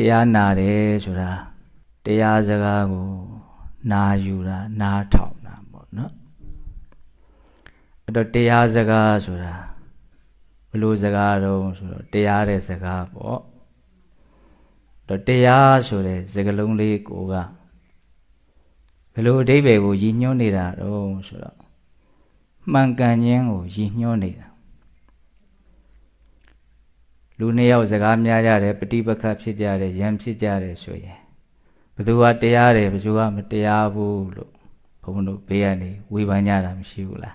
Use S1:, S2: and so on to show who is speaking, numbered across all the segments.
S1: တရားနာတယ်ဆိုတာတရားစကားကိုနာယူတာနားထောင်တာပေါ့နော်အဲ့တော့တရားစကားဆိုတာဘယ်လိုစကားတုံးဆိုတော့တရားတဲ့စကားပေါ့တော့တရားဆိုတဲ့စကားလုံးလေးကိုကဘယ်လိုအဓိပ္ပာယ်ကိုရည်ညွှန်းနေတာတုံးဆိုတော့မှန်ကန်ခြင်းကိုရည်ညွှန်းနေတာ လူနှစ်ယောက်စကားများကြတယ်ပฏิပက္ခဖြစ်ကြတယ်ရံဖြစ်ကြတယ်ဆိုရင်ဘယ်သူကတရားတယ်ဘယ်သူကမတရားဘူးလို့ဘုန်းဘုန်းတို့ဘေးကနေဝေဖန်ကြတာမရှိဘူးလား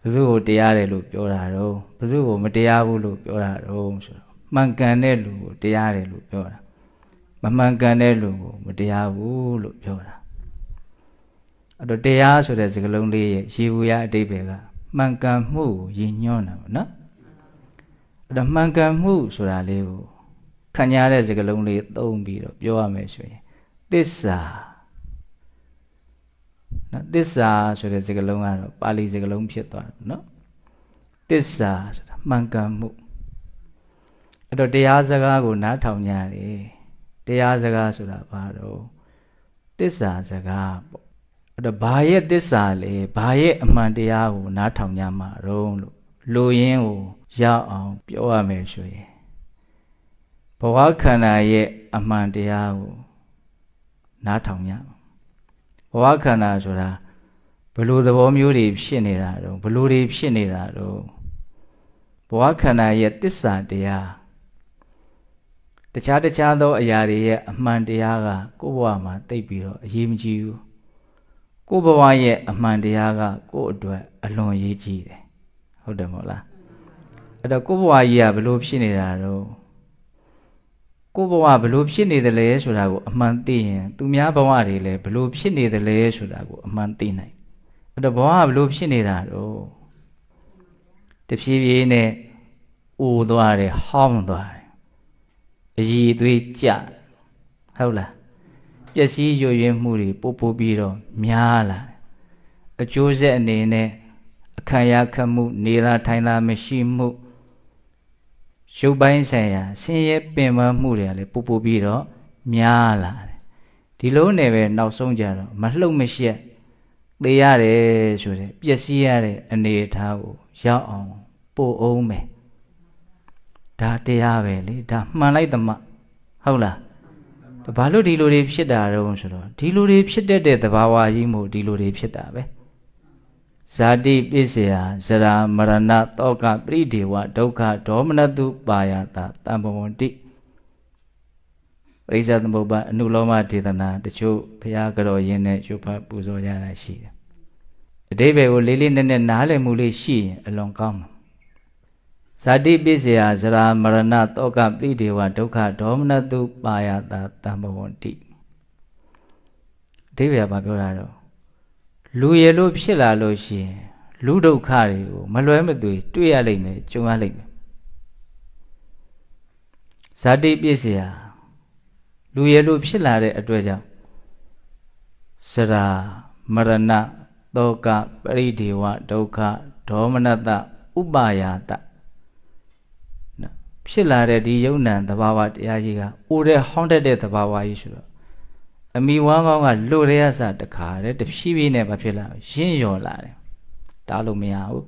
S1: ဘယ်သူကိုတရားတယ်လို့ပြောတာတော့ဘယ်သူကိုမတရားဘူးလို့ပြောတာတော့ဆိုတော့မှန်ကန်တဲ့လူကိုတရားတယ်လို့ပြောတာမမှန်ကန်တဲ့လူကိုမတရားဘူးလို့ပြောတာအဲ့တော့တရားဆိုတဲ့စကားလုံးလေးရဲ့ရေဘူးရအတိပ္ပယ်ကမှန်ကန်မှုကိုရည်ညွှန်းတာပေါ့နော် အဲ့တော့မှန်ကန်မှုဆိုတာလေးကိုခံရတဲ့စကားလုံးလေးသုံးပြီးတော့ပြောရမယ်ဆိုရင်သစ္စာနော်သစ္စာဆိုတဲ့စကားလုံးကတော့ပါဠိစကားလုံးဖြစ်သွားတယ်နော်သစ္စာဆိုတာမှန်ကန်မှုအဲ့တော့တရားစကားကိုနားထောင်ကြရတယ်တရားစကားဆိုတာဘာတော့သစ္စာစကားပေါ့အဲ့တော့ဘာရဲ့သစ္စာလဲဘာရဲ့အမှန်တရားကိုနားထောင်ကြမှာတော့လို့လူရင်းကို ရအောင်ပြောရမယ်ဆိုရင်ဘဝခန္ဓာရဲ့အမှန်တရားကိုနားထောင်ကြမှာဘဝခန္ဓာဆိုတာဘလို့သဘောမျိုးတွေဖြစ်နေတာတော့ဘလို့တွေဖြစ်နေတာတော့ဘဝခန္ဓာရဲ့တစ္ဆာတရားတခြားတခြားသောအရာတွေရဲ့အမှန်တရားကကိုယ့်ဘဝမှာတိတ်ပြီးတော့အရေးမကြီးဘူးကိုယ့်ဘဝရဲ့အမှန်တရားကကိုယ့်အတွက်အလွန်အရေးကြီးတယ်ဟုတ်တယ်မဟုတ်လား အဲ့တော့ကိုယ့်ဘဝကြီးကဘလို့ဖြစ်နေတာတော့ကိုယ့်ဘဝဘလို့ဖြစ်နေတယ်လဲဆိုတာကိုအမှန်သိရင်သူများဘဝတွေလည်းဘလို့ဖြစ်နေတယ်လဲဆိုတာကိုအမှန်သိနိုင်အဲ့တော့ဘဝကဘလို့ဖြစ်နေတာတော့တဖြည်းဖြည်းနဲ့အိုသွားတယ်ဟောင်းသွားတယ်အည်သွေးကြဟုတ်လားပျက်စီးရွရွမှုတွေပို့ပို့ပြီးတော့များလာတယ်အကျိုးဆက်အနေနဲ့အခမ်းရခတ်မှုနေလာထိုင်လာမရှိမှု ရုပ်ပိုင်းဆိုင်ရာဆင်းရဲပင်ပန်းမှုတွေကလည်းပို့ပို့ပြီးတော့များလာတယ်ဒီလိုနဲ့ပဲနောက်ဆုံးကြတော့မလှုပ်မရှက်သေရတယ်ဆိုတဲ့ပျက်စီးရတဲ့အနေအထားကိုရောက်အောင်ပို့အောင်မယ်ဒါတရားပဲလေဒါမှန်လိုက်သမှဟုတ်လားဘာလို့ဒီလိုတွေဖြစ်တာတုံးဆိုတော့ဒီလိုတွေဖြစ်တတ်တဲ့သဘာဝကြီးမို့ဒီလိုတွေဖြစ်တာပဲ ဇာတိပစ္စယဇရာမရဏတောကပရိဒေဝဒုက္ခဒေါမနတုပါယတာတံပဝန္တိပရိစ္ဆသမုပ္ပါအနုလောမဒေသနာတချို့ဘုရားကြောရင်းနဲ့ရုပ်ဖတ်ပူဇော်ကြတာရှိတယ်အတိဘယ်ကိုလေးလေးနက်နက်နားလည်မှုလေးရှိရင်အလွန်ကောင်းမှာဇာတိပစ္စယဇရာမရဏတောကပိဒေဝဒုက္ခဒေါမနတုပါယတာတံဘဝန္တိအဓိပ္ပာယ်ကပြောတာတော့ လူရလို့ဖြစ်လာလို့ရှိရင်လူဒုက္ခတွေကိုမလွဲမသွေတွေ့ရလိမ့်မယ်ကြုံရလိမ့်မယ်ဇာတိပစ္စယလူရလို့ဖြစ်လာတဲ့အတွက်ကြောင့်ဇရာမရဏတောကပရိဒေဝဒုက္ခဒေါမနတဥပါယတဖြစ်လာတဲ့ဒီယုံ nant သဘာဝတရားကြီးကအိုတဲ့ဟောင်းတတ်တဲ့သဘာဝကြီးဆိုတော့ အမိဝမ်းကောင်းကလွတ်ရရစတခါတဲ့တဖြည်းဖြည်းနဲ့မဖြစ်လာရင့်ရော်လာတယ်တားလို့မရဘူး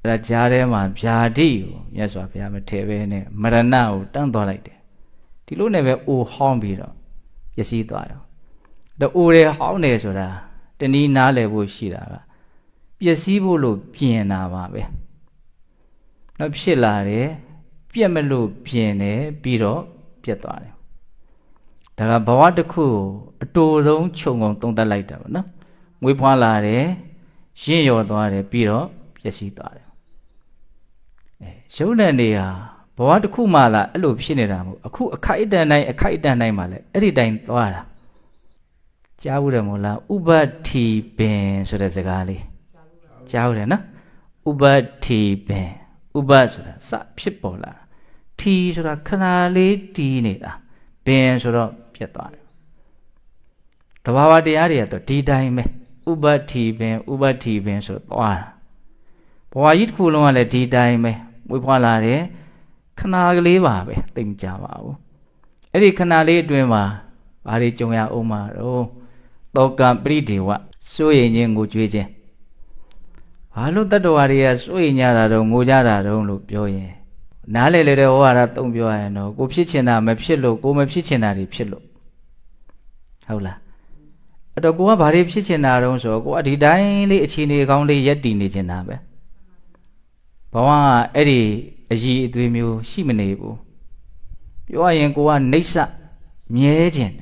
S1: အဲ့ဒါကြားထဲမှာဗျာတိကိုမြတ်စွာဘုရားမထည့်ပဲနဲ့မရဏကိုတန်းသွားလိုက်တယ်ဒီလိုနဲ့ပဲအိုဟောင်းပြီးတော့ပျက်စီးသွားရောဒါအိုတယ်ဟောင်းတယ်ဆိုတာတနည်းနားလည်ဖို့ရှိတာကပျက်စီးဖို့လို့ပြင်တာပါပဲနောက်ဖြစ်လာတယ်ပြက်မလို့ပြင်တယ်ပြီးတော့ပြက်သွားတယ် ဒါကဘဝတစ်ခုကိုအတူဆုံးခြုံငုံသုံးသပ်လိုက်တာပေါ့နော်ငွေဖွားလာတယ်ရင့်ရော်သွားတယ်ပြီးတော့ပျက်စီးသွားတယ်အဲရုပ်နဲ့နေဟာဘဝတစ်ခုမှလာအဲ့လိုဖြစ်နေတာမဟုတ်အခုအခိုက်အတန့်တိုင်းအခိုက်အတန့်တိုင်းမှာလဲအဲ့ဒီတိုင်းသွားတာကြားဘူးတယ်မို့လားဥပတိပင်ဆိုတဲ့စကားလေးကြားဘူးတယ်နော်ဥပတိပင်ဥပဆိုတာစဖြစ်ပေါ်လာထီဆိုတာခဏလေးတီးနေတာပင်ဆိုတော့ ပြတ်သွားတယ်တဘာဝတရားတွေကတော့ဒီတိုင်းပဲဥပတိပင်ဥပတိပင်ဆိုတော့သွားတာဘဝကြီးတစ်ခုလုံးကလည်းဒီတိုင်းပဲမွေးဖွားလာတယ်ခဏကလေးပါပဲသိမကြပါဘူးအဲ့ဒီခဏလေးအတွင်းမှာဘာတွေကြုံရအောင်မှာတော့တောကံပရိဒေဝစိုးရင်ချင်းငိုကြွေးခြင်းဘာလို့တတ္တဝါတွေကစိုးရင်ကြတာတော့ငိုကြတာတော့လို့ပြောရင်နားလေလေတဲ့ဟောရတာသုံးပြောရရင်တော့ကိုဖြစ်ချင်တာမဖြစ်လို့ကိုမဖြစ်ချင်တာတွေဖြစ်လို့ ဟုတ်လားအဲ့တော့ကိုကဘာတွေဖြစ်ချင်တာတုံးဆိုတော့ကိုကဒီတိုင်းလေးအခြေအနေကောင်းလေးရက်တည်နေချင်တာပဲဘဝကအဲ့ဒီအည်အသွေးမျိုးရှိမနေဘူးပြောရရင်ကိုကနှိမ့်ဆက်မြဲခြင်း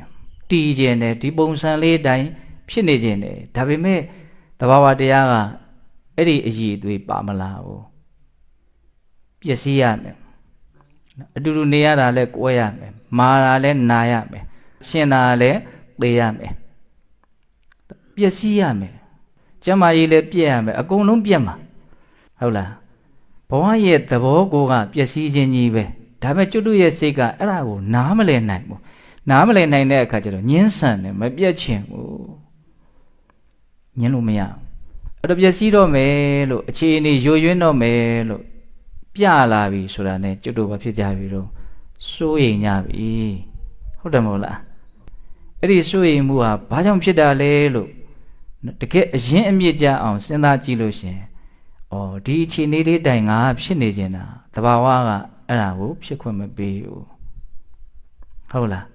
S1: တည်ခြင်းတယ်ဒီပုံစံလေးအတိုင်းဖြစ်နေခြင်းတယ်ဒါပေမဲ့တဘာဝတရားကအဲ့ဒီအည်အသွေးပါမလာဘူးပျက်စီးရမယ်အတူတူနေရတာလဲကွဲရမယ်မာတာလဲနာရမယ်ရှင်တာလဲ သေရမယ်ပျက်စီးရမယ်ကျမ်းမာရေးလည်းပြည့်ရမယ်အကုန်လုံးပြည့်မှာဟုတ်လားဘဝရဲ့သဘောကိုကပျက်စီးခြင်းကြီးပဲဒါပေမဲ့ကျွတ်တို့ရဲ့စိတ်ကအဲ့ဒါကိုနားမလည်နိုင်ဘူးနားမလည်နိုင်တဲ့အခါကျတော့ညှင်းဆန်တယ်မပြတ်ချင်ဘူးညှင်းလို့မရဘူးအဲ့တော့ပျက်စီးတော့မယ်လို့အခြေအနေယိုယွင်းတော့မယ်လို့ပြလာပြီဆိုတာ ਨੇ ကျွတ်တို့ဘာဖြစ်ကြပြီတော့စိုးရိမ်ကြပြီဟုတ်တယ်မဟုတ်လား အဲ့ဒီစိုးရိမ်မှုဟာဘာကြောင့်ဖြစ်တာလဲလို့တကယ်အရင်အမြင့်ကြအောင်စဉ်းစားကြည့်လို့ရှင်ဩဒီအခြေအနေလေးတိုင်ငါဖြစ်နေကြတာတဘာဝကအဲ့ဒါကိုဖြစ်ခွင့်မပေးဘူးဟုတ်လား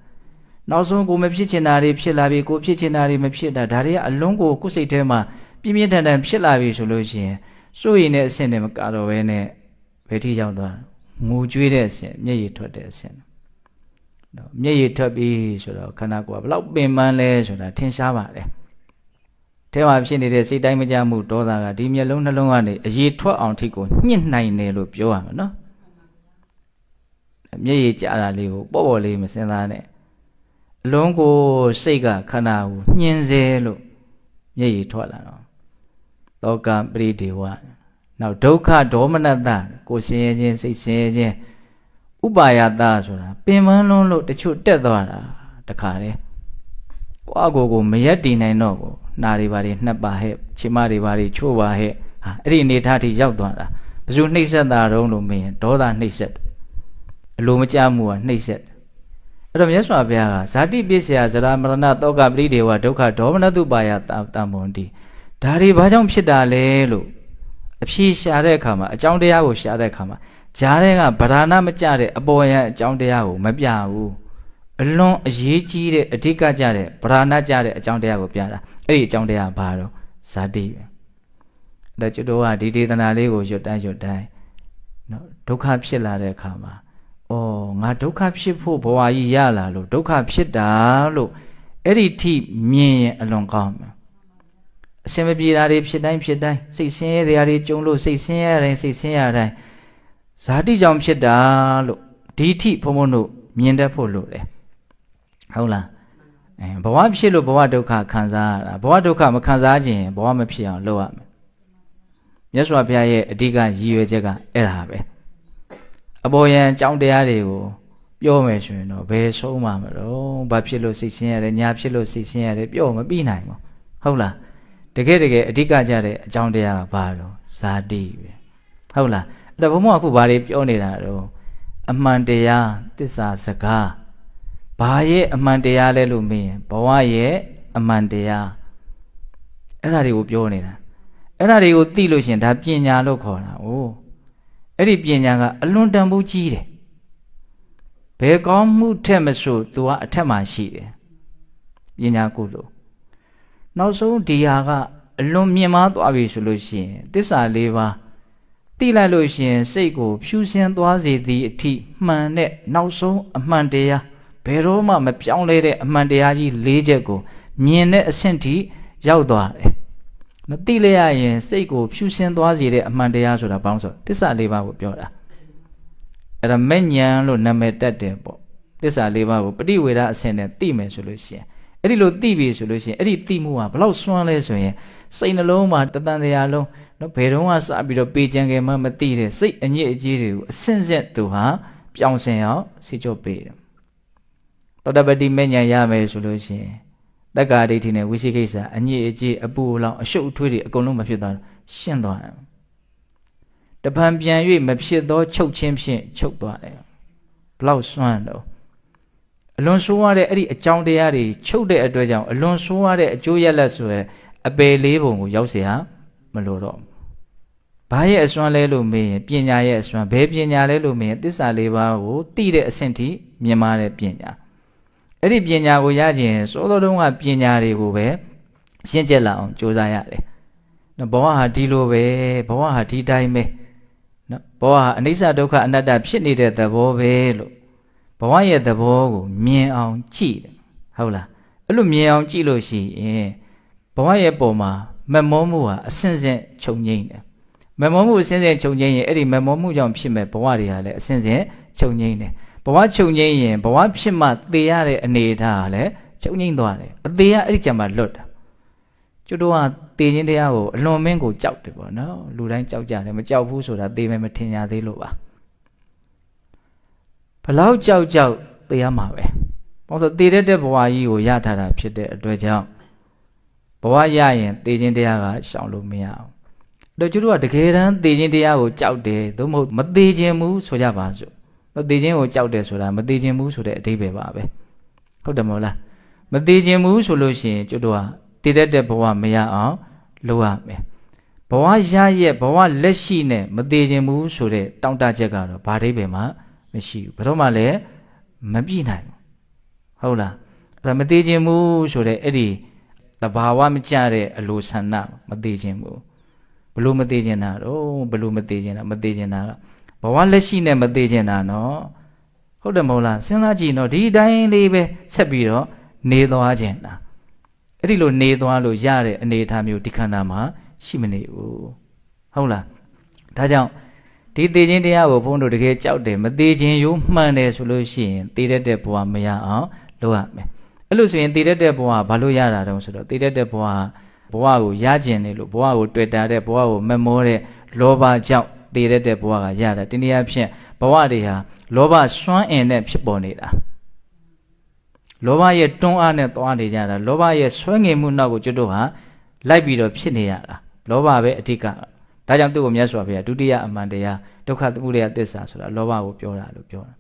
S1: နောက်ဆုံးကိုမဖြစ်ချင်တာတွေဖြစ်လာပြီကိုဖြစ်ချင်တာတွေမဖြစ်တာဒါတွေကအလုံးကိုကိုယ်စိတ်ထဲမှာပြင်းပြင်းထန်ထန်ဖြစ်လာပြီဆိုလို့ရှိရင်စိုးရိမ်တဲ့အဆင့်တွေမကတော့ဘဲနဲ့ဘယ်ထိရောက်သွားငိုကြွေးတဲ့အဆင့်မျက်ရည်ထွက်တဲ့အဆင့် နော်မျက်ရည်ထွက်ပြီဆိုတော့ခန္ဓာကိုယ်ကဘလောက်ပင်ပန်းလဲဆိုတာထင်ရှားပါတယ်ထဲမှာဖြစ်နေတဲ့စိတ်တိုင်းမကြမှုဒေါသကဒီမျက်လုံးနှလုံးကနေအရေးထွက်အောင်ထိကိုညှစ်နိုင်တယ်လို့ပြောရမှာနော်မျက်ရည်ကျတာလေးကိုပေါ့ပေါ့လေးမစင်သားနဲ့အလုံးကိုစိတ်ကခန္ဓာကိုညှင်းစေလို့မျက်ရည်ထွက်လာတော့တောကပရိဒေဝနောက်ဒုက္ခဒေါမနတကိုရှင်ရခြင်းစိတ်ရှင်ရခြင်းဥပါယတဆိုတာ ပင်မလုံးလို့တချို့တက်သွားတာတခါလေကိုယ့်အကိုကိုမရက်တည်နိုင်တော့ဘူးနှာတွေဘာတွေနှက်ပါဟဲ့ခြေမတွေဘာတွေချို့ပါဟဲ့ဟာအဲ့ဒီအနေထားထိရောက်သွားတာဘယ်သူနှိမ့်ဆက်တာတုံးလို့မင်းဒေါသနှိမ့်ဆက်အလိုမကြမှုကနှိမ့်ဆက်အဲ့တော့မြတ်စွာဘုရားကဇာတိပစ္စယဇရာမရဏတောကပရိဒေဝဒုက္ခဒေါမနတုပါယတမ္မွန်တိဒါတွေဘာကြောင့်ဖြစ်တာလဲလို့အဖြေရှာတဲ့အခါမှာအကြောင်းတရားကိုရှာတဲ့အခါမှာ ဂျားတဲ့ကဗဒနာမကြတဲ့အပေါ်ရန်အကြောင်းတရားကိုမပြဘူးအလွန်အရေးကြီးတဲ့အဓိကကြတဲ့ဗဒနာကြတဲ့အကြောင်းတရားကိုပြတာအဲ့ဒီအကြောင်းတရားဘာတော့ဇာတိပဲအဲ့ဒါကျွတ်တော်ကဒီဒေသနာလေးကိုရွတ်တိုင်းရွတ်တိုင်းနော်ဒုက္ခဖြစ်လာတဲ့အခါမှာအော်ငါဒုက္ခဖြစ်ဖို့ဘဝကြီးရလာလို့ဒုက္ခဖြစ်တာလို့အဲ့ဒီထိမြင်ရင်အလွန်ကောင်းမယ်အစင်မပြေတာတွေဖြစ်တိုင်းဖြစ်တိုင်းစိတ်ဆင်းရဲတွေကြုံလို့စိတ်ဆင်းရဲတိုင်းစိတ်ဆင်းရဲတိုင်း ဇာတိကြောင့်ဖြစ်တာလို့ဒီထိဘုံဘုံတို့မြင်တတ်ဖို့လိုတယ်ဟုတ်လားအဲဘဝဖြစ်လို့ဘဝဒုက္ခခံစားရတာဘဝဒုက္ခမခံစားခြင်းဘဝမဖြစ်အောင်လုပ်ရမယ်မြတ်စွာဘုရားရဲ့အဓိကရည်ရွယ်ချက်ကအဲ့ဒါပဲအပေါ်ယံအကြောင်းတရားတွေကိုပြောမယ်ဆိုရင်တော့ဘယ်ဆုံးမှာမလို့ဘာဖြစ်လို့စိတ်ဆင်းရဲညာဖြစ်လို့စိတ်ဆင်းရဲပြောမပြီးနိုင်ဘူးဟုတ်လားတကယ်တကယ်အဓိကကြတဲ့အကြောင်းတရားကဘာတော့ဇာတိပဲဟုတ်လားအဲ့ တော့ဘုံမအခုဘာတွေပြောနေတာတော့အမှန်တရားတစ္ဆာစကားဘာရဲ့အမှန်တရားလဲလို့မေးရင်ဘဝရဲ့အမှန်တရားအဲ့ဒါတွေကိုပြောနေတာအဲ့ဒါတွေကိုသိလို့ရှင်ဒါပညာလို့ခေါ်တာ哦အဲ့ဒီပညာကအလွန်တန်ဖိုးကြီးတယ်ဘယ်ကောင်းမှုထက်မဆိုသူကအထက်မှာရှိတယ်ပညာကုလို့နောက်ဆုံးဒီဟာကအလွန်မြင့်မားသွားပြီဆိုလို့ရှိရင်တစ္ဆာလေးပါး တိလိုက်လို့ရှိရင်စိတ်ကိုဖြူစင်သွားစေသည့်အထိမှန်တဲ့နောက်ဆုံးအမှန်တရားဘယ်တော့မှမပြောင်းလဲတဲ့အမှန်တရားကြီး၄ချက်ကိုမြင်တဲ့အဆင့်ထိရောက်သွားတယ်။မသိလိုက်ရရင်စိတ်ကိုဖြူစင်သွားစေတဲ့အမှန်တရားဆိုတာဘာလို့ဆိုတစ္ဆာလေးပါးကိုပြောတာ။အဲ့ဒါမဲ့ဉဏ်လို့နာမည်တက်တယ်ပေါ့။တစ္ဆာလေးပါးကိုပฏิဝေဒအဆင့်နဲ့သိမယ်ဆိုလို့ရှိရင်အဲ့ဒီလိုသိပြီဆိုလို့ရှိရင်အဲ့ဒီသိမှုကဘလောက်စွမ်းလဲဆိုရင်စိတ်နှလုံးမှာတတန်တရားလုံး နော်ဘယ်တော့မှစပြီးတော့ပေကြံကြမှမသိတဲ့စိတ်အညစ်အကြေးတွေကိုအစင့်စက်သူဟာပြောင်းစင်အောင်စီချော့ပေးတယ်သောတပတိမဉ္ဇဉ်ရမယ်ဆိုလို့ရှိရင်တက္ကာဒိဋ္ဌိနဲ့ဝိသိကိစ္စအညစ်အကြေးအပူလောင်အရှုပ်အထွေးတွေအကုန်လုံးမဖြစ်သွားရှင်းသွားတယ်တ တပံပြန်၍မဖြစ်သောချုပ်ချင်းဖြင့်ချုပ်သွားတယ်ဘလောက်စွမ်းတော့အလွန်ဆိုးရတဲ့အဲ့ဒီအကြောင်းတရားတွေချုပ်တဲ့အတွက်ကြောင့်အလွန်ဆိုးရတဲ့အကျိုးရလဒ်ဆိုရယ်အပယ်လေးပုံကိုရောက်เสีย မလို့တော့ဘာရဲ့အစွမ်းလဲလို့မေးရင်ပညာရဲ့အစွမ်းဘယ်ပညာလဲလို့မေးရင်သစ္စာလေးပါးကိုသိတဲ့အဆင့်ထိမြင်မာတဲ့ပညာအဲ့ဒီပညာကိုရခြင်းစောသောတုန်းကပညာတွေကိုပဲရှင်းကျက်လာအောင်ကြိုးစားရတယ်နော်ဘဝဟာဒီလိုပဲဘဝဟာဒီတိုင်းပဲနော်ဘဝဟာအနိစ္စဒုက္ခအနတ္တဖြစ်နေတဲ့သဘောပဲလို့ဘဝရဲ့သဘောကိုမြင်အောင်ကြည့်တယ်ဟုတ်လားအဲ့လိုမြင်အောင်ကြည့်လို့ရှိရင်ဘဝရဲ့ပုံမှာ မမောမှုဟာအစဉ်စဉ်ခြုံငိမ့်တယ်မမောမှုအစဉ်စဉ်ခြုံငိမ့်ရင်အဲ့ဒီမမောမှုကြောင့်ဖြစ်မဲ့ဘဝတွေဟာလည်းအစဉ်စဉ်ခြုံငိမ့်တယ်ဘဝခြုံငိမ့်ရင်ဘဝဖြစ်မှသေရတဲ့အနေအထားဟာလည်းခြုံငိမ့်သွားတယ်အသေးကအဲ့ဒီကြံမှာလွတ်တာကျွတ်တော့ကသေခြင်းတရားကိုအလွန်မင်းကိုကြောက်တယ်ပေါ့နော်လူတိုင်းကြောက်ကြတယ်မကြောက်ဘူးဆိုတာသေမယ်မထင်ကြသေးလို့ပါဘလောက်ကြောက်ကြောက်သေရမှာပဲဘာလို့သေတတ်တဲ့ဘဝကြီးကိုရထားတာဖြစ်တဲ့အတွက်ကြောင့် ဘဝရရင်သေခြင်းတရားကရှောင်လို့မရအောင်တော့ကျွတ်တို့ကတကယ်တမ်းသေခြင်းတရားကိုကြောက်တယ်သို့မဟုတ်မသေခြင်းဘူးဆိုကြပါစို့တော့သေခြင်းကိုကြောက်တယ်ဆိုတာမသေခြင်းဘူးဆိုတဲ့အဓိပ္ပာယ်ပါပဲဟုတ်တယ်မဟုတ်လားမသေးခြင်းဘူးဆိုလို့ရှိရင်ကျွတ်တို့ကတည်တတ်တဲ့ဘဝမရအောင်လုပ်ရမယ်ဘဝရရဲ့ဘဝလက်ရှိနဲ့မသေးခြင်းဘူးဆိုတဲ့တောင့်တချက်ကတော့ဘာအဓိပ္ပာယ်မှမရှိဘူးဘယ်တော့မှလည်းမပြည့်နိုင်ဘူးဟုတ်လားအဲ့ဒါမသေးခြင်းဘူးဆိုတဲ့အဲ့ဒီ တဘာဝမကြတဲ့အလိုဆန္ဒမသေးခြင်းဘူးဘလို့မသေးခြင်းတာတော့ဘလို့မသေးခြင်းတာမသေးခြင်းတာကဘဝလက်ရှိနဲ့မသေးခြင်းတာနော်ဟုတ်တယ်မဟုတ်လားစဉ်းစားကြည့်နော်ဒီတိုင်းလေးပဲဆက်ပြီးတော့နေသွားခြင်းတာအဲ့ဒီလိုနေသွားလို့ရတဲ့အနေအထားမျိုးဒီခန္ဓာမှာရှိမနေဘူးဟုတ်လားဒါကြောင့်ဒီသေခြင်းတရားကိုဘုန်းတို့တကယ်ကြောက်တယ်မသေးခြင်းရိုးမှန်တယ်ဆိုလို့ရှိရင်သေတတ်တဲ့ဘဝမရအောင်လုပ်ရမယ် အဲ့လိုဆိုရင်သေတတ်တဲ့ဘဝဘာလို့ရတာတုံးဆိုတော့သေတတ်တဲ့ဘဝဘဝကိုရကျင်တယ်လို့ဘဝကိုတွေ့တာတဲ့ဘဝကိုမမောတဲ့လောဘကြောင့်သေတတ်တဲ့ဘဝကရတာတနည်းအားဖြင့်ဘဝတွေဟာလောဘစွမ်းအင်နဲ့ဖြစ်ပေါ်နေတာလောဘရဲ့တွန်းအားနဲ့သွားနေကြတာလောဘရဲ့ဆွဲငင်မှုနောက်ကိုကျွတ်တို့ဟာလိုက်ပြီးတော့ဖြစ်နေရတာလောဘပဲအဓိကဒါကြောင့်သူ့ကိုမြတ်စွာဘုရားဒုတိယအမှန်တရားဒုက္ခသမုဒယသစ္စာဆိုတာလောဘကိုပြောတာလို့ပြောတာ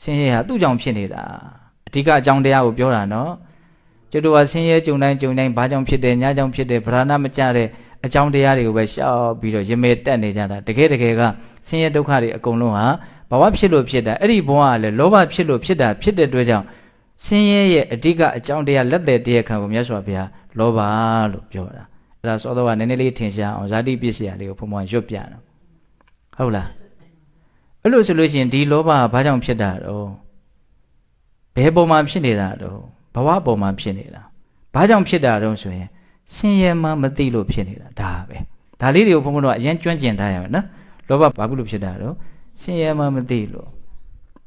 S1: ဆင်းရဲဟာသူ့ကြောင့်ဖြစ်နေတာအ ဓိကအကြောင်းတရားကိုပြောတာနော်ကျွတ်တို့ဟာဆင်းရဲကြုံတိုင်းကြုံတိုင်းဘာကြောင့်ဖြစ်တယ်ညာကြောင့်ဖြစ်တယ်ဗราဏမကြတဲ့အကြောင်းတရားတွေကိုပဲရှောက်ပြီးတော့ရမေတက်နေကြတာတကယ်တကယ်ကဆင်းရဲဒုက္ခတွေအကုန်လုံးဟာဘဝဖြစ်လို့ဖြစ်တာအဲ့ဒီဘဝကလည်းလောဘဖြစ်လို့ဖြစ်တာဖြစ်တဲ့အတွက်ကြောင့်ဆင်းရဲရဲ့အဓိကအကြောင်းတရားလက်သက်တရားခံကိုမြတ်စွာဘုရားလောဘလို့ပြောတာအဲ့ဒါစောတော့ကနည်းနည်းလေးထင်ရှားအောင်ဇာတိပစ္စယလေးကိုဘုံဘွားရွတ်ပြတော့ဟုတ်လားအဲ့လိုဆိုလို့ရှိရင်ဒီလောဘကဘာကြောင့်ဖြစ်တာတော့ ဘယ်ပုံမှာဖြစ်နေတာတော့ဘဝပုံမှာဖြစ်နေတာဘာကြောင့်ဖြစ်တာတော့ဆိုရင်ဆင်းရဲမှမသိလို့ဖြစ်နေတာဒါပဲဒါလေးတွေကိုဘုံဘွားတို့ကအရင်ကျွမ်းကျင်ထားရမယ်နော်လောဘဘာဖြစ်လို့ဖြစ်တာတော့ဆင်းရဲမှမသိလို့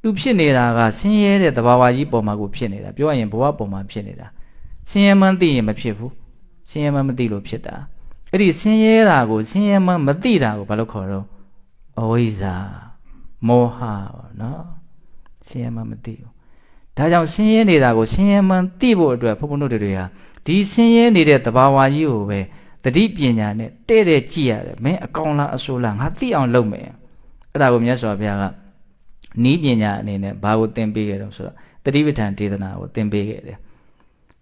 S1: သူဖြစ်နေတာကဆင်းရဲတဲ့သဘာဝကြီးပုံမှာကိုဖြစ်နေတာပြောရရင်ဘဝပုံမှာဖြစ်နေတာဆင်းရဲမှသိရင်မဖြစ်ဘူးဆင်းရဲမှမသိလို့ဖြစ်တာအဲ့ဒီဆင်းရဲတာကိုဆင်းရဲမှမသိတာကိုဘာလို့ခေါ်တော့အဝိဇ္ဇာမောဟပေါ့နော်ဆင်းရဲမှမသိဘူး ဒါကြောင့်ဆင်းရဲနေတာကိုဆင်းရဲမှသိဖို့အတွက်ဘုန်းဘုန်းတို့တွေဟာဒီဆင်းရဲနေတဲ့သဘာဝကြီးကိုပဲတတိပညာနဲ့တဲ့တဲ့ကြည့်ရတယ်မင်းအကောင်လားအဆိုးလားငါသိအောင်လုပ်မယ်အဲ့ဒါကိုမြတ်စွာဘုရားကနီးပညာအနေနဲ့ဘာကိုသင်ပေးခဲ့တော့ဆိုတော့တတိပဋ္ဌာန်ဒေသနာကိုသင်ပေးခဲ့တယ်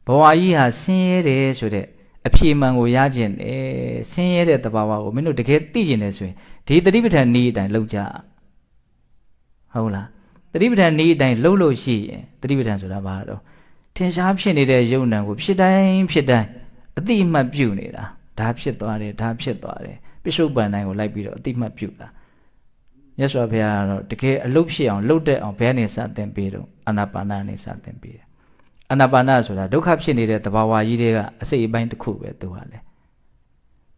S1: ဘဝကြီးဟာဆင်းရဲတယ်ဆိုတဲ့အဖြေမှန်ကိုရခြင်းတယ်ဆင်းရဲတဲ့တဘာဝကိုမင်းတို့တကယ်သိကျင်တယ်ဆိုရင်ဒီတတိပဋ္ဌာန်နီးအတိုင်းလုပ်ကြဟုတ်လား တတိပဋ္ဌာန်နီးအတိုင်းလုပ်လို့ရှိရင်တတိပဋ္ဌာန်ဆိုတာဘာတော့ထင်ရှားဖြစ်နေတဲ့ယုံနံကိုဖြစ်တိုင်းဖြစ်တိုင်းအတိအမှတ်ပြုနေတာဒါဖြစ်သွားတယ်ဒါဖြစ်သွားတယ်ပိဿုပန်တိုင်းကိုလိုက်ပြီးတော့အတိအမှတ်ပြုတာမြတ်စွာဘုရားကတော့တကယ်အလုတ်ဖြစ်အောင်လှုပ်တဲ့အောင်ဘယ်နဲ့စတင်ပေးတော့အာနာပါနာနဲ့စတင်ပေးတယ်အာနာပါနာဆိုတာဒုက္ခဖြစ်နေတဲ့သဘာဝကြီးတွေကအစိတ်အပိုင်းတစ်ခုပဲသူကလည်း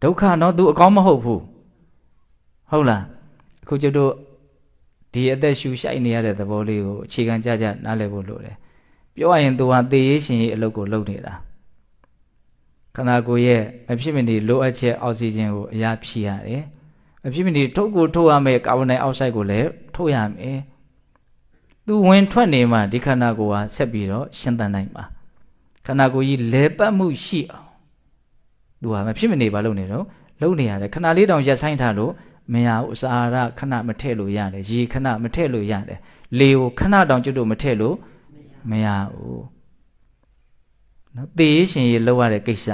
S1: ဒုက္ခတော့သူအကောင်းမဟုတ်ဘူးဟုတ်လားအခုကျတို့ ဒီအသက်ရှူရှိုက်နေရတဲ့သဘောလေးကိုအခြေခံကြကြနားလည်ဖို့လိုတယ်ပြောရရင်သူဟာသေရေးရှင်ရေးအလုပ်ကိုလုပ်နေတာခန္ဓာကိုယ်ရဲ့မဖြစ်မနေလိုအပ်ချက်အောက်ဆီဂျင်ကိုအရာဖြည့်ရတယ်မဖြစ်မနေထုတ်ကိုထုတ်ရမယ်ကာဗွန်ဒိုင်အောက်ဆိုက်ကိုလည်းထုတ်ရမယ်သူဝင်ထွက်နေမှဒီခန္ဓာကိုယ်ဟာဆက်ပြီးတော့ရှင်းတန်နိုင်မှာခန္ဓာကိုယ်ကြီးလဲပတ်မှုရှိအောင်သူဟာမဖြစ်မနေပါလုပ်နေတော့လုပ်နေရတယ်ခဏလေးတောင်ရက်ဆိုင်ထားလို့ မရဘူးအစာအာဟာရခဏမထည့်လို့ရတယ်ရေခဏမထည့်လို့ရတယ်လေကိုခဏတောင်ကျွတ်တို့မထည့်လို့မရဘူးနော်သေရရှင်ရေလောက်ရတဲ့ကိစ္စ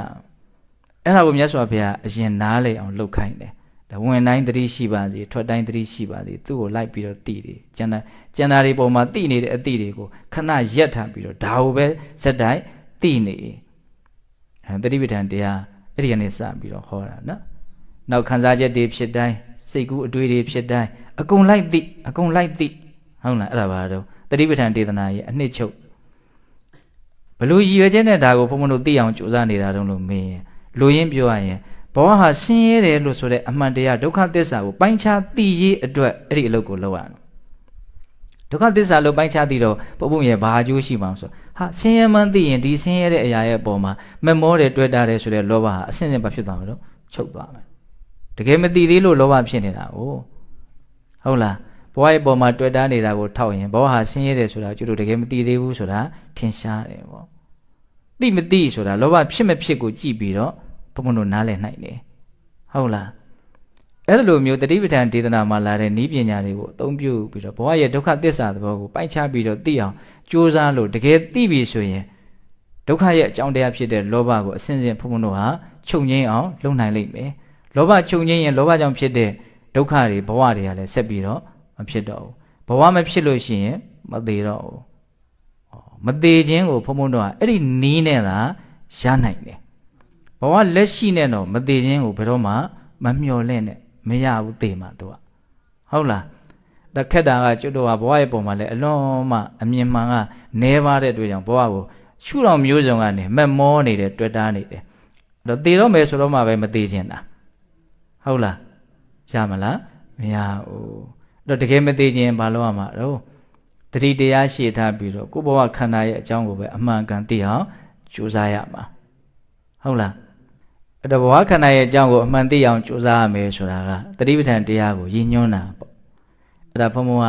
S1: အဲ့ဒါကိုမြတ်စွာဘုရားအရင်နားလေအောင်လှုပ်ခိုင်းတယ်ဒါဝင်တိုင်းသတိရှိပါစေထွက်တိုင်းသတိရှိပါစေသူ့ကိုလိုက်ပြီးတော့တည်တယ်ကျန်တာကျန်တာတွေပေါ်မှာတည်နေတဲ့အတိတွေကိုခဏရက်ထားပြီးတော့ဒါကိုပဲစက်တိုင်းတည်နေအဲသတိပဋ္ဌာန်တရားအဲ့ဒီကနေစပြီးတော့ဟောတာနော် နောက်ခံစားချက်တွေဖြစ်တိုင်းစိတ်ကူးအတွေးတွေဖြစ်တိုင်းအကုန်လိုက်သိအကုန်လိုက်သိဟုတ်လားအဲ့ဒါပါတော့သတိပဋ္ဌာန်ဒေသနာရဲ့အနှစ်ချုပ်ဘလို့ရည်ရွယ်ချက်နဲ့ဒါကိုဘုံဘုံတို့သိအောင်ကြိုးစားနေတာတုံးလို့မေးရင်လူရင်းပြောရရင်ဘဝဟာဆင်းရဲတယ်လို့ဆိုတဲ့အမှန်တရားဒုက္ခသစ္စာကိုပိုင်းခြားသိရေးအတွက်အဲ့ဒီအလုပ်ကိုလုပ်ရအောင်ဒုက္ခသစ္စာလို့ပိုင်းခြားသိတော့ပုပ္ပုရဲ့ဘာအကျိုးရှိမှာဆိုဟာဆင်းရဲမှန်းသိရင်ဒီဆင်းရဲတဲ့အရာရဲ့အပေါ်မှာမမောတယ်တွေ့တာတယ်ဆိုတဲ့လောဘဟာအဆင့်ဆင့်ဘာဖြစ်သွားမလို့ချုပ်သွားမယ် တကယ်မသိသေးလို့လောဘဖြစ်နေတာ哦ဟုတ်လားဘဝရဲ့အပေါ်မှာတွေ့တာနေတာကိုထောက်ရင်ဘဝဟာဆင်းရဲတယ်ဆိုတာကျတို့တကယ်မသိသေးဘူးဆိုတာထင်ရှားတယ်ပေါ့သိမသိဆိုတာလောဘဖြစ်မဖြစ်ကိုကြည့်ပြီးတော့ဘုံဘုံတို့နားလည်နိုင်တယ်ဟုတ်လားအဲ့လိုမျိုးတတိပဋ္ဌာန်ဒေသနာမှာလာတဲ့ဤပညာတွေကိုအသုံးပြုပြီးတော့ဘဝရဲ့ဒုက္ခသစ္စာသဘောကိုပိုင်းခြားပြီးတော့သိအောင်ကြိုးစားလို့တကယ်သိပြီဆိုရင်ဒုက္ခရဲ့အကြောင်းတရားဖြစ်တဲ့လောဘကိုအစဉ်စဉ်ဘုံဘုံတို့ဟာချုပ်ငြိမ်းအောင်လုပ်နိုင်လိမ့်မယ် လောဘချုပ်ငြိမ်းရင်လောဘကြောင့်ဖြစ်တဲ့ဒုက္ခတွေဘဝတွေကလည်းဆက်ပြီးတော့မဖြစ်တော့ဘူးဘဝမဖြစ်လို့ရှိရင်မသေးတော့ဘူးမသေးခြင်းကိုဘုံဘုံတို့ကအဲ့ဒီနီးနဲ့သာရနိုင်တယ်ဘဝလက်ရှိနဲ့တော့မသေးခြင်းကိုဘယ်တော့မှမမျှော်လင့်နဲ့မရဘူးသေမှာသူကဟုတ်လားတခက်တာကကျွတ်တော့ဘဝရဲ့ပုံမှာလည်းအလွန်မှအမြင်မှန်ကနေပါတဲ့အတွက်ကြောင့်ဘဝကိုရှုတော်မျိုးစုံကနေမက်မောနေတယ်တွေ့တာနေတယ်အဲ့တော့သေတော့မယ်ဆိုတော့မှပဲမသေးခြင်းတာ ဟုတ်လားရမလားမရဘူးအဲ့တော့တကယ်မသေးခြင်းဘာလို့ရမှာတော့တတိတရားရှေ့ထားပြီးတော့ကိုယ့်ဘဝခန္ဓာရဲ့အကြောင်းကိုပဲအမှန်ကန်သိအောင်ကြိုးစားရမှာဟုတ်လားအဲ့တော့ဘဝခန္ဓာရဲ့အကြောင်းကိုအမှန်သိအောင်ကြိုးစားရမယ်ဆိုတာကတတိပဋ္ဌာန်တရားကိုရည်ညွှန်းတာပေါ့အဲ့ဒါဘုံဘုံ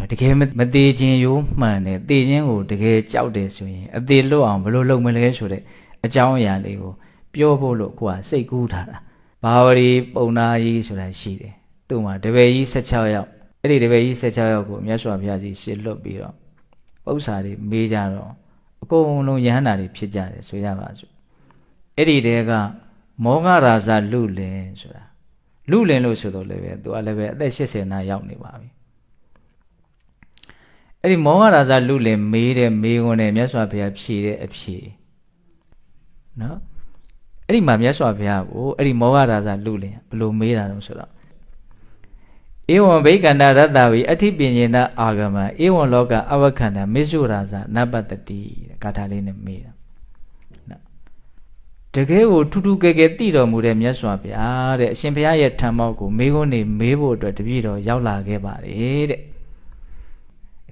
S1: ကတကယ်မသေးခြင်းရိုးမှန်တယ်သေခြင်းကိုတကယ်ကြောက်တယ်ဆိုရင်အသေးလွတ်အောင်ဘယ်လိုလုပ်မလဲဆိုတဲ့အကြောင်းအရာလေးကိုပြောဖို့လို့ကိုကစိတ်ကူးထားတာ ဘာဝရီပုံနာကြီးဆိုတာရှိတယ်သူ့မှာတပည့်ကြီး16ယောက်အဲ့ဒီတပည့်ကြီး16ယောက်ကိုမြတ်စွာဘုရားကြီးရှင်းလွတ်ပြီးတော့ပု္ပ္ပာတွေမေးကြတော့အကုန်လုံးယဟန္တာတွေဖြစ်ကြတယ်ဆိုရပါစို့အဲ့ဒီတဲကမောဂရာဇလူလင်ဆိုတာလူလင်လို့ဆိုတော့လည်းပဲသူကလည်းပဲအသက်80နာရောက်နေပါပြီအဲ့ဒီမောဂရာဇလူလင်မေးတဲ့မေးခွန်းနဲ့မြတ်စွာဘုရားဖြေတဲ့အဖြေနော် အဲ့ဒီမှာမြတ်စွာဘုရားကိုအဲ့ဒီမောဂရာဇလူလင်ဘယ်လိုမေးတာလဲဆိုတော့ဧဝံဘိကန္တရတ္တဝိအဋ္ဌိပညေနအာဂမဧဝံလောကအဝခန္ဓာမစ္ဆုရာဇနပတ္တိဂါထာလေးနဲ့မေးတာတကယ်ကိုထူးထူးကဲကဲသိတော်မူတဲ့မြတ်စွာဘုရားတဲ့အရှင်ဘုရားရဲ့ထံမောက်ကိုမေးခွန်းနေမေးဖို့အတွက်တပည့်တော်ရောက်လာခဲ့ပါတယ်တဲ့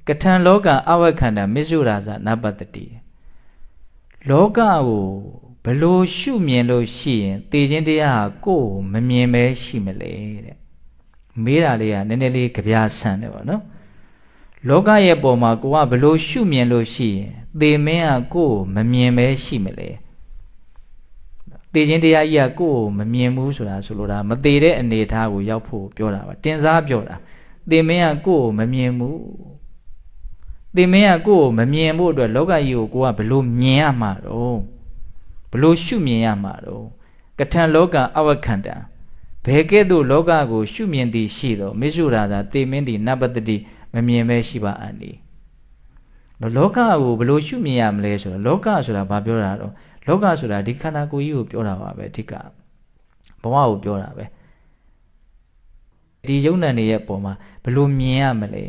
S1: ကထံလောကအဝခန္ဓာမစ္ဆုရာဇနပတ္တိလောကကို ဘလို့ရှုမြင်လို့ရှိရင်တေခြင်းတရားဟာကိုယ်မမြင်ပဲရှိမလဲတဲ့မေးတာလေးကနည်းနည်းလေးကြပြဆန်တယ်ပေါ့နော်လောကရဲ့ပုံမှာကိုကဘလို့ရှုမြင်လို့ရှိရင်သေမင်းကကိုယ်မမြင်ပဲရှိမလဲသေခြင်းတရားကြီးကကိုယ်မမြင်ဘူးဆိုတာဆိုလိုတာမသေးတဲ့အနေအထားကိုရောက်ဖို့ပြောတာပါတင်စားပြောတာသေမင်းကကိုယ်မမြင်ဘူးသေမင်းကကိုယ်မမြင်ဖို့အတွက်လောကကြီးကိုကိုကဘလို့မြင်ရမှာတော့ ဘလို့ရှုမြင်ရမှာတော့ကထံလောကအဝခန္တံဘယ်ကဲ့သို့လောကကို ရှုမြင်သည်ရှိသောမိစုရာသာတေမင်းသည်နပတတိမမြင်ပဲရှိပါအန်ဒီလောကကိုဘယ်လိုရှုမြင်ရမလဲဆိုတော့လောကဆိုတာဘာပြောတာတော့လောကဆိုတာဒီခန္ဓာကိုယ်ကြီးကိုပြောတာပါပဲအဓိကဘဝကိုပြောတာပဲဒီယုံ nant တွေရဲ့ပုံမှာဘယ်လိုမြင်ရမလဲ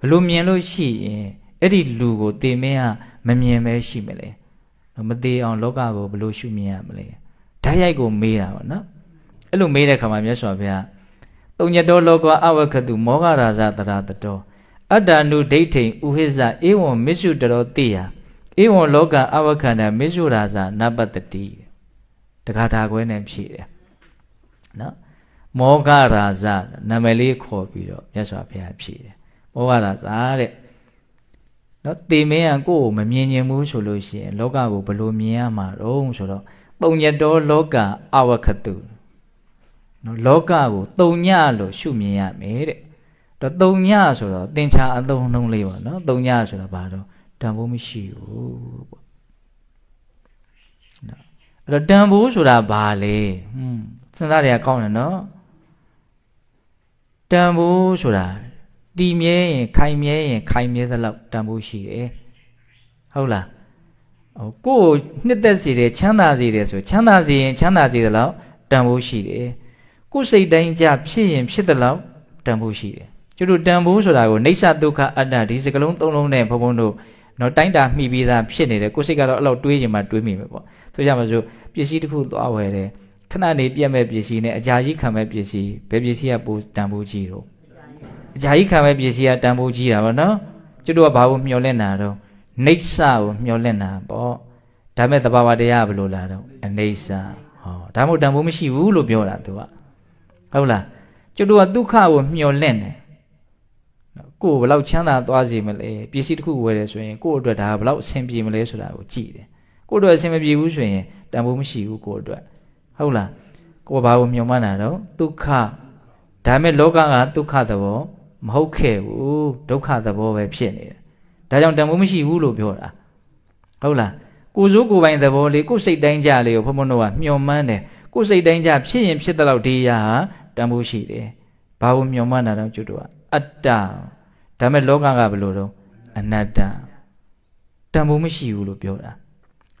S1: ဘယ်လိုမြင်လို့ရှိရင်အဲ့ဒီလူကိုတေမင်းကမမြင်ပဲရှိမလဲ မသေးအောင်လောကကိုဘယ်လိုရှုမြင်ရမလဲဓာတ်ရိုက်ကိုမေးတာပေါ့နော်အဲ့လိုမေးတဲ့ခါမှာမြတ်စွာဘုရားတုံညတောလောကအဝကတုမောဂရာဇတရာတတောအတ္တနုဒိဋ္ဌိဥဟိဇဧဝံမစ္စုတရောတိယဧဝံလောကအဝခန္ဓာမစ္စုရာဇနပတ္တိတခါထာခွဲနဲ့ဖြည့်တယ်နော်မောဂရာဇနာမည်လေးခေါ်ပြီးတော့မြတ်စွာဘုရားဖြည့်တယ်မောဂရာဇတဲ့ နော်တေမင်းကကိုယ်ကိုမမြင်ကျင်ဘူးဆိုလို့ရှိရင်လောကကိုဘယ်လိုမြင်ရမှာတော့ဆိုတော့ပုံညတောလောကအဝခတုနော်လောကကိုတုံညလို့ရှုမြင်ရမယ်တဲ့တော့တုံညဆိုတော့သင်္ချာအသုံးနှုံးလေးပေါ့နော်တုံညဆိုတော့ဘာတော့တန်ဖိုးမရှိဘူးပေါ့နော်အဲ့တော့တန်ဖိုးဆိုတာဘာလဲဟွန်းစဉ်းစားရကောင်းတယ်နော်တန်ဖိုးဆိုတာ တည်မြဲရင်ခိုင်မြဲရင်ခိုင်မြဲသလောက်တန်ဖိုးရှိတယ်ဟုတ်လားဟိုကိုယ်နှစ်သက်စေတယ်ချမ်းသာစေတယ်ဆိုချမ်းသာစေရင်ချမ်းသာစေသလောက်တန်ဖိုးရှိတယ်ကိုယ်စိတ်တိုင်းကြဖြစ်ရင်ဖြစ်သလောက်တန်ဖိုးရှိတယ်ကျတို့တန်ဖိုးဆိုတာကိုနေဆဒုက္ခအတ္တဒီစကလုံးသုံးလုံးနဲ့ဘုံဘုံတို့နော်တိုင်းတာမှီပြီးသားဖြစ်နေတယ်ကိုယ်စိတ်ကတော့အဲ့လောက်တွေးရင်မှတွေးမိမယ်ပေါ့ဆိုကြမှာဆိုပစ္စည်းတစ်ခုသွားဝယ်တယ်ခဏနေပြတ်မဲ့ပစ္စည်းနဲ့အကြာကြီးခံမဲ့ပစ္စည်းဘယ်ပစ္စည်းကပိုတန်ဖိုးကြီးတော့ အကြာကြီးခံမဲ့ပစ္စည်းကတန်ဖိုးကြီးတာပေါ့နော်ကျတို့ကဘာကိုမျှော်လင့်တာတော့နေဆကိုမျှော်လင့်တာပေါ့ဒါမဲ့သဘာဝတရားကဘယ်လိုလာတော့အနေဆဟောဒါမှမဟုတ်တန်ဖိုးမရှိဘူးလို့ပြောတာသူကဟုတ်လားကျတို့ကဒုက္ခကိုမျှော်လင့်တယ်ကိုယ်ဘယ်လောက်ချမ်းသာသွားစေမလဲပစ္စည်းတစ်ခုဝယ်တယ်ဆိုရင်ကိုယ့်အတွက်ဒါဘယ်လောက်အဆင်ပြေမလဲဆိုတာကိုကြည့်တယ်ကိုယ့်အတွက်အဆင်မပြေဘူးဆိုရင်တန်ဖိုးမရှိဘူးကိုယ့်အတွက်ဟုတ်လားကိုယ်ဘာကိုမျှော်မှန်းတာတော့ဒုက္ခဒါမဲ့လောကကဒုက္ခသဘော မဟုတ်ခဲ့ဘူးဒုက္ခသဘောပဲဖြစ်နေတယ်ဒါကြောင့်တန်ဖိုးမရှိဘူးလို့ပြောတာဟုတ်လားကိုယ်စိုးကိုယ်ပိုင်သဘောလေးကိုယ်စိတ်တိုင်းကြလေးကိုဘုံဘုံတို့ကမျှော်မှန်းတယ်ကိုယ်စိတ်တိုင်းကြဖြစ်ရင်ဖြစ်တဲ့လောက်ဒီရာဟာတန်ဖိုးရှိတယ်ဘာကိုမျှော်မှန်းတာတော့ကျွတ်တို့ကအတ္တဒါမဲ့လောကကဘယ်လိုတော့အနတ္တတန်ဖိုးမရှိဘူးလို့ပြောတာ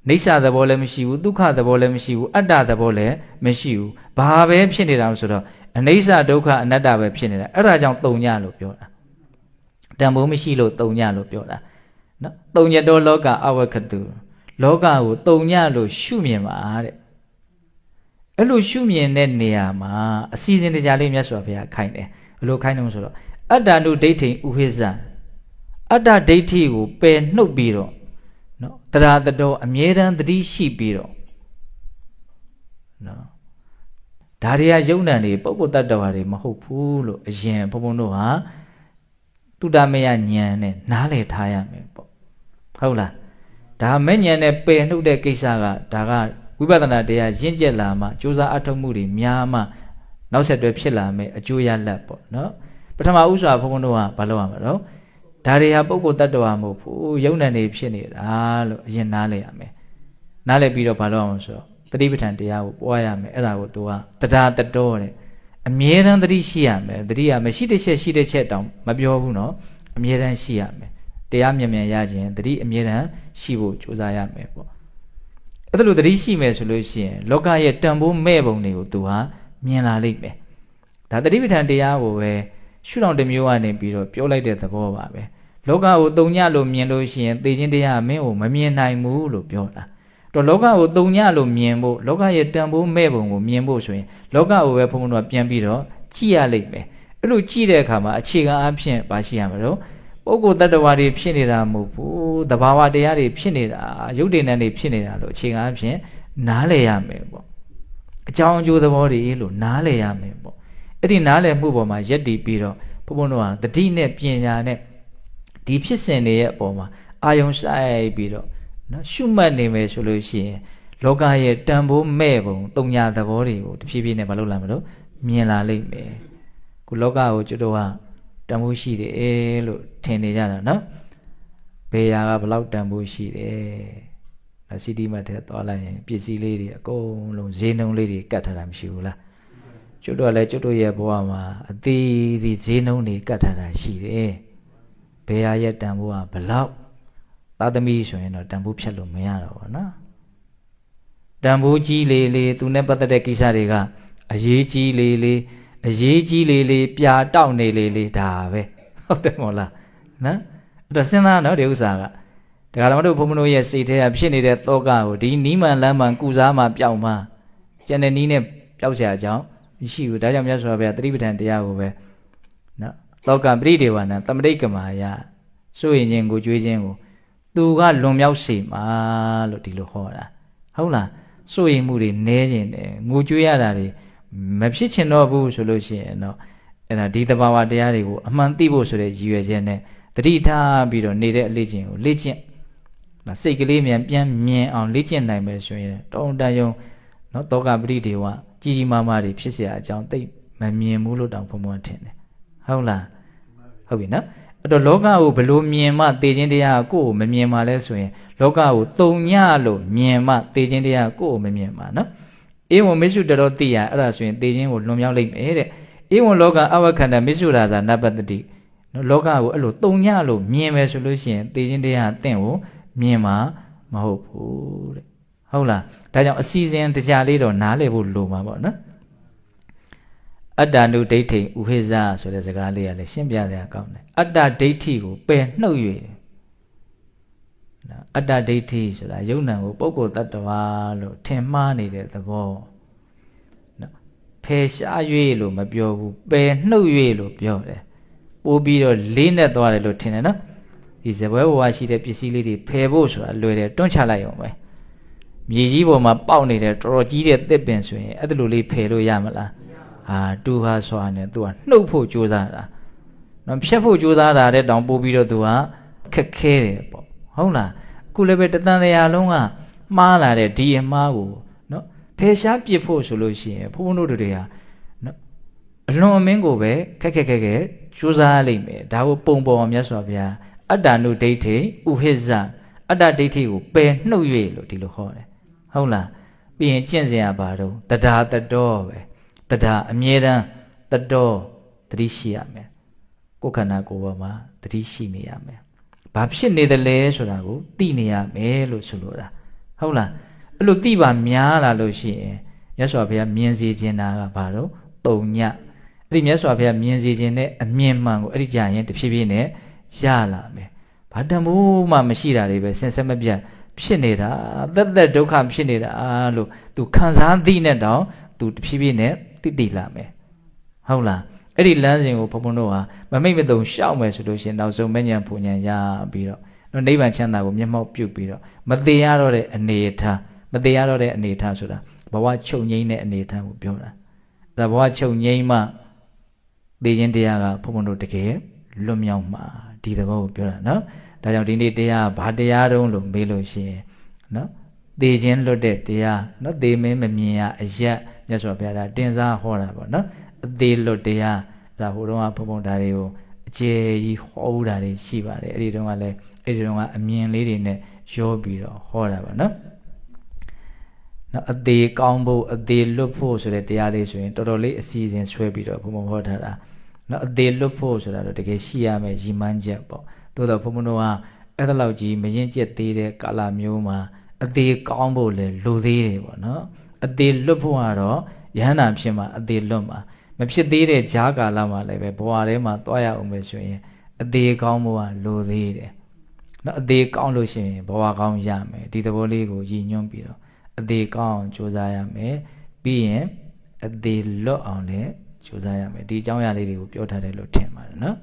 S1: နေဆာသဘောလည်းမရှိဘူးဒုက္ခသဘောလည်းမရှိဘူးအတ္တသဘောလည်းမရှိဘူးဘာပဲဖြစ်နေတာဆိုတော့ အနေဆာဒုက္ခအနတ္တပဲဖြစ်နေတာအဲ့ဒါကြောင့်တုံညလို့ပြောတာတန်ဖိုးမရှိလို့တုံညလို့ပြောတာနော်တုံညတော်လောကအဝကတုလောကကိုတုံညလို့ရှုမြင်ပါတဲ့အဲ့လိုရှုမြင်တဲ့နေရာမှာအစီအစဉ်တရားလေးမြတ်စွာဘုရားခိုင်းတယ်ဘယ်လိုခိုင်းလို့ဆိုတော့အတ္တနုဒိဋ္ဌိဥဟိဇံအတ္တဒိဋ္ဌိကိုပယ်နှုတ်ပြီးတော့နော်တရားတတော်အမြဲတမ်းတတိရှိပြီးတော့နော် ဒါတွေကယုံ nant တွေပုဂ္ဂိုလ်တ attva တွေမဟုတ်ဘူးလို့အရင်ဘုံဘုံတို့ဟာတုတမယဉာဏ်နဲ့နားလည်ထားရမယ်ပေါ့ဟုတ်လားဒါမဲ့ဉာဏ်နဲ့ပယ်နှုတ်တဲ့ကိစ္စကဒါကဝိပဿနာတရားရင့်ကျက်လာမှစူးစမ်းအထောက်မှုတွေများမှနောက်ဆက်တွဲဖြစ်လာမယ်အကျိုးရလတ်ပေါ့နော်ပထမဥစွာဘုန်းဘုန်းတို့ကဘာလုပ်ရမှာတော့ဒါတွေဟာပုဂ္ဂိုလ်တ attva မဟုတ်ဘူးယုံ nant တွေဖြစ်နေတာလို့အရင်နားလည်ရမယ်နားလည်ပြီးတော့ဘာလုပ်အောင်ဆိုတော့ သတိပဋ္ဌာန်တရားကိုပွားရမယ်အဲ့ဒါကိုသူကတရားတတော်တဲ့အမြဲတမ်းသတိရှိရမယ်သတိကမရှိတစ်ချက်ရှိတစ်ချက်တောင်မပြောဘူးနော်အမြဲတမ်းရှိရမယ်တရားမြန်မြန်ရခြင်းသတိအမြဲတမ်းရှိဖို့ကြိုးစားရမယ်ပေါ့အဲ့ဒါလိုသတိရှိမယ်ဆိုလို့ရှိရင်လောကရဲ့တန်ဖိုးမဲ့ပုံတွေကိုသူဟာမြင်လာလိမ့်မယ်ဒါသတိပဋ္ဌာန်တရားကိုပဲရှုထောင့်တစ်မျိုးကနေပြီးတော့ပြောလိုက်တဲ့သဘောပါပဲလောကကိုတုံညလို့မြင်လို့ရှိရင်သေခြင်းတရားမင်းကိုမမြင်နိုင်ဘူးလို့ပြောတာ တော့လောကကိုတုံညလို့မြင်ဖို့လောကရဲ့တန်ဖိုးမဲ့ပုံကိုမြင်ဖို့ဆိုရင်လောကကိုပဲဘုံဘုံတို့ပြန်ပြီးတော့ကြည့်ရလိမ့်မယ်အဲ့လိုကြည့်တဲ့အခါမှာအခြေခံအဖြစ်ပါရှိရမှာတော့ပုဂ္ဂိုလ်တ attva တွေဖြစ်နေတာမဟုတ်ဘူးတဘာဝတရားတွေဖြစ်နေတာရုပ်တည်နေတွေဖြစ်နေတာလို့အခြေခံအဖြစ်နားလည်ရမယ်ပေါ့အကြောင်းအကျိုးသဘောတွေလို့နားလည်ရမယ်ပေါ့အဲ့ဒီနားလည်မှုပေါ်မှာယက်တည်ပြီးတော့ဘုံဘုံတို့ကတတိနဲ့ပညာနဲ့ဒီဖြစ်စဉ်တွေရဲ့အပေါ်မှာအာယုံဆိုင်ပြီးတော့ နော်ရှုမှတ်နေမယ်ဆိုလို့ရှိရင်လောကရဲ့တန်ဖိုးမဲ့ပုံတုံညာသဘောတွေကိုတဖြည်းဖြည်းနဲ့မလုပ်လာမလို့မြင်လာလိမ့်မယ်ခုလောကကိုကျွတ်တော့ကတန်ဖိုးရှိတယ်လို့ထင်နေကြတာနော်ဘယ်ရာကဘလောက်တန်ဖိုးရှိတယ်လက်စီတီမတ်ထဲသွားလိုက်ရင်ပစ္စည်းလေးတွေအကုန်လုံးဈေးနှုန်းလေးတွေကတ်ထားတာမရှိဘူးလားကျွတ်တော့လည်းကျွတ်တို့ရဲ့ဘဝမှာအသေးသေးဈေးနှုန်းတွေကတ်ထားတာရှိတယ်ဘယ်ရာရဲ့တန်ဖိုးကဘလောက် သာသမီဆိုရင်တော့တန်ဖိုးဖြတ်လို့မရတော့ဘူးနော်တန်ဖိုးကြီးလေလေသူနဲ့ပတ်သက်တဲ့ကိစ္စတွေကအရေးကြီးလေလေအရေးကြီးလေလေပြာတောက်နေလေလေဒါပဲဟုတ်တယ်မို့လားနော်အဲ့တော့စဉ်းစားနော်ဒီဥစ္စာကဒါကလည်းမတို့ဘုံမတို့ရဲ့စိတ်ထဲကဖြစ်နေတဲ့သောကကိုဒီနီးမှန်လမ်းမှန်ကုစားမှပျောက်မှကျန်တဲ့နီးနဲ့ပျောက်เสียအောင်မရှိဘူးဒါကြောင့်မြတ်စွာဘုရားတတိပဋ္ဌာန်တရားကိုပဲနော်သောကပရိဒေဝနာတမတိကမာယစိုးရင်ခြင်းကိုကြွေးခြင်းကို သူကလွန်မြောက်စေမှာလို့ဒီလိုဟောတာဟုတ်လားစိုးရင်မှုတွေနဲခြင်းတယ်ငိုကြွေးရတာတွေမဖြစ်ချင်တော့ဘူးဆိုလို့ရှိရင်တော့အဲ့ဒါဒီတဘာဝတရားတွေကိုအမှန်သိဖို့ဆိုတဲ့ရည်ရွယ်ချက်နဲ့တတိထားပြီးတော့နေတဲ့အလေးချင်းကိုလေ့ကျင့်စိတ်ကလေးမြန်ပြန်မြင်အောင်လေ့ကျင့်နိုင်မယ်ဆိုရင်တောင်းတယုံ နော်တောကပရိဒေဝကြီးကြီးမားမားတွေဖြစ်เสียအကြောင်းသိမမြင်ဘူးလို့တောင်ဘုံဘုံထင်တယ်ဟုတ်လားဟုတ်ပြီနော် အဲ့တော့လောကကိုဘလို့မြင်မှသိခြင်းတရားကိုကိုယ်ကိုမမြင်မှလဲဆိုရင်လောကကိုတုံညလို့မြင်မှသိခြင်းတရားကိုကိုယ်ကိုမမြင်မှနော်အေဝံမိစုတတော်သိရအဲ့ဒါဆိုရင်သိခြင်းကိုလွန်မြောက်လိမ့်မယ်တဲ့အေဝံလောကအဝခန္ဓာမိစုရာဇာနပတ္တိနော်လောကကိုအဲ့လိုတုံညလို့မြင်မယ်ဆိုလို့ရှိရင်သိခြင်းတရားအသင့်ကိုမြင်မှာမဟုတ်ဘူးတဲ့ဟုတ်လားဒါကြောင့်အစီအစဉ်တရားလေးတော့နားလည်ဖို့လိုမှာပေါ့နော် အတ္တနုဒိဋ္ဌိဥဟိဇဆိုတဲ့စကားလေးကလည်းရှင်းပြရကောင်းတယ်အတ္တဒိဋ္ဌိကိုပယ်နှုတ်၍နော်အတ္တဒိဋ္ဌိဆိုတာယုံနံကိုပုဂ္ဂိုလ်တ attva လို့ထင်မှားနေတဲ့သဘောနော်ဖယ်ရှား၍လို့မပြောဘူးပယ်နှုတ်၍လို့ပြောတယ်ပို့ပြီးတော့လေးနဲ့သွားတယ်လို့ထင်တယ်နော်ဒီဇပွဲဘဝရှိတဲ့ပစ္စည်းလေးတွေဖယ်ဖို့ဆိုတာလွယ်တယ်တွန့်ချလိုက်အောင်ပဲမြေကြီးပေါ်မှာပေါက်နေတဲ့တော်တော်ကြီးတဲ့တစ်ပင်ဆိုရင်အဲ့ဒါလိုလေးဖယ်လို့ရမလား ဟာတူဟာဆွာနေသူကနှုတ်ဖို့ကြိုးစားတာနော်ဖြတ်ဖို့ကြိုးစားတာတဲ့တောင်ပို့ပြီးတော့သူကခက်ခဲတယ်ပေါ့ဟုတ်လားအခုလည်းပဲတသံတရားလုံးကမှားလာတဲ့ဒီအမှားကိုနော်ဖယ်ရှားပြစ်ဖို့ဆိုလို့ရှိရင်ဘုန်းဘုန်းတို့တွေဟာနော်အလွန်အမင်းကိုပဲခက်ခက်ခက်ခက်ကြိုးစားလိမ့်မယ်ဒါကိုပုံပေါ်အောင်မြတ်စွာဘုရားအတ္တနုဒိဋ္ဌိဥဟိဇအတ္တဒိဋ္ဌိကိုပယ်နှုတ်၍လို့ဒီလိုဟောတယ်ဟုတ်လားပြီးရင်ကျင့်စဉ်ရပါတော့တဒါတတော်ပဲ တဒါအမြဲတမ်းတတော်တတိရှိရမယ်ကိုယ်ခန္ဓာကိုယ်ပေါ်မှာတတိရှိနေရမယ်ဘာဖြစ်နေတယ်လဲဆိုတာကိုသိနေရမယ်လို့ဆိုလိုတာဟုတ်လားအဲ့လိုသိပါများလာလို့ရှိရင်မြတ်စွာဘုရားမြင်စေခြင်းတာကဘာတော့တုံညအဲ့ဒီမြတ်စွာဘုရားမြင်စေခြင်းနဲ့အမြင်မှန်ကိုအဲ့ဒီကြရင်တဖြည်းဖြည်းနဲ့ရလာမယ်ဘာတမိုးမှမရှိတာတွေပဲစင်ဆက်မပြတ်ဖြစ်နေတာသက်သက်ဒုက္ခဖြစ်နေတာလို့ तू ခံစားသိနဲ့တောင် तू တဖြည်းဖြည်းနဲ့ သိသိလာမယ်ဟုတ်လားအဲ့ဒီလမ်းစဉ်ကိုဘုံဘုံတို့ဟာမမိတ်မတုံရှောက်မယ်ဆိုလို့ရှင်နောက်ဆုံးမဉ္ဇဉ်ပူဉ္ဇဉ်ရပြီးတော့နော်နိဗ္ဗာန်ချမ်းသာကိုမျက်မှောက်ပြုတ်ပြီးတော့မသေးရတော့တဲ့အနေအထားမသေးရတော့တဲ့အနေအထားဆိုတာဘဝချုပ်ငိမ့်တဲ့အနေအထားကိုပြောတာအဲ့ဒါဘဝချုပ်ငိမ့်မှသိခြင်းတရားကဘုံဘုံတို့တကယ်လွတ်မြောက်မှာဒီသဘောကိုပြောတာနော်ဒါကြောင့်ဒီနေ့တရားဘာတရားတုံးလို့မေးလို့ရှိရင်နော်သေခြင်းလွတ်တဲ့တရားနော်သေမင်းမမြင်ရအရက် မြတ်စွာဘုရားကတင်စားဟောတာပေါ့နော်အသေးလွတ်တရားအဲ့ဒါဟိုတုန်းကဘုံဘုံဓာတွေကိုအကျေကြီးဟောဦးတာတွေရှိပါတယ်အဲ့ဒီတုန်းကလည်းအဲ့ဒီတုန်းကအမြင်လေးတွေနဲ့ရောပြီးတော့ဟောတာပေါ့နော်နော်အသေးကောင်းဖို့အသေးလွတ်ဖို့ဆိုတဲ့တရားလေးဆိုရင်တော်တော်လေးအစီအစဉ်ဆွဲပြီးတော့ဘုံဘုံဟောထားတာနော်အသေးလွတ်ဖို့ဆိုတာတော့တကယ်ရှိရမယ်ရည်မှန်းချက်ပေါ့သို့တော့ဘုံဘုံတို့ကအဲ့ဒါလောက်ကြီးမရင်ကျက်သေးတဲ့ကာလမျိုးမှာအသေးကောင်းဖို့လည်းလိုသေးတယ်ပေါ့နော် အသေးလွတ်ဖို့ကတော့ယဟန္တာဖြစ်မှာအသေးလွတ်မှာမဖြစ်သေးတဲ့ဂျားကာလမှာလည်းပဲဘဝထဲမှာသွားရအောင်ပဲဆိုရင်အသေးကောင်းဖို့ကလိုသေးတယ်နော်အသေးကောင်းလို့ရှိရင်ဘဝကောင်းရမယ်ဒီသဘောလေးကိုရည်ညွှန်းပြီးတော့အသေးကောင်းအောင်ကြိုးစားရမယ်ပြီးရင်အသေးလွတ်အောင်လည်းကြိုးစားရမယ်ဒီအကြောင်းအရာလေးတွေကိုပြောထားတယ်လို့ထင်ပါတယ်နော်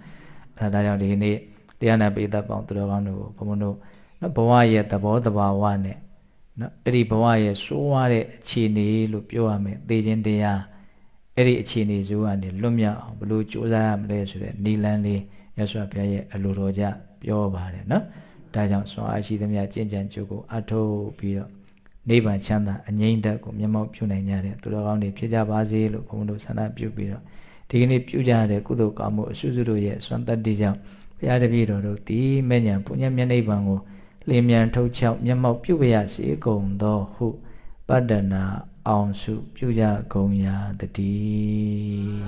S1: အဲဒါကြောင့်ဒီနေ့တရားနာပိသက်ပေါင်းသူတော်ကောင်းတို့ကိုဘုံဘုံတို့နော်ဘဝရဲ့သဘောတဘာဝနဲ့ နော်အဲ့ဒီဘဝရဲ့စိုးဝါတဲ့အခြေအနေလို့ပြောရမယ်သေခြင်းတရားအဲ့ဒီအခြေအနေဇိုးကနေလွတ်မြောက်အောင်ဘလို့ကြိုးစားရမလဲဆိုတဲ့နီလန်းလေးရသော်ဘုရားရဲ့အလိုတော်ကြပြောပါတယ်နော်ဒါကြောင့်စွာအားရှိသမျှကြင်ကြံကြိုးကိုအထုတ်ပြီးတော့နိဗ္ဗာန်ချမ်းသာအငြိမ့်တတ်ကိုမျက်မှောက်ပြုနိုင်ကြတဲ့သူတော်ကောင်းတွေဖြစ်ကြပါစေလို့ဘုန်းဘုန်းတို့ဆန္ဒပြုပြီးတော့ဒီကနေ့ပြုကြရတဲ့ကုသိုလ်ကောင်းမှုအစွစုတို့ရဲ့စွမ်းတတ္တိကြောင့်ဘုရားတပည့်တော်တို့ဒီမဲ့ညာပုညမျက်နှိပ်ပံကို လင်းမြန်ထုတ်ချောက်မျက်မှောက်ပြုပရစေကုန်သောဟုပတ္တနာအောင်စုပြုကြကုန်ရာတည်း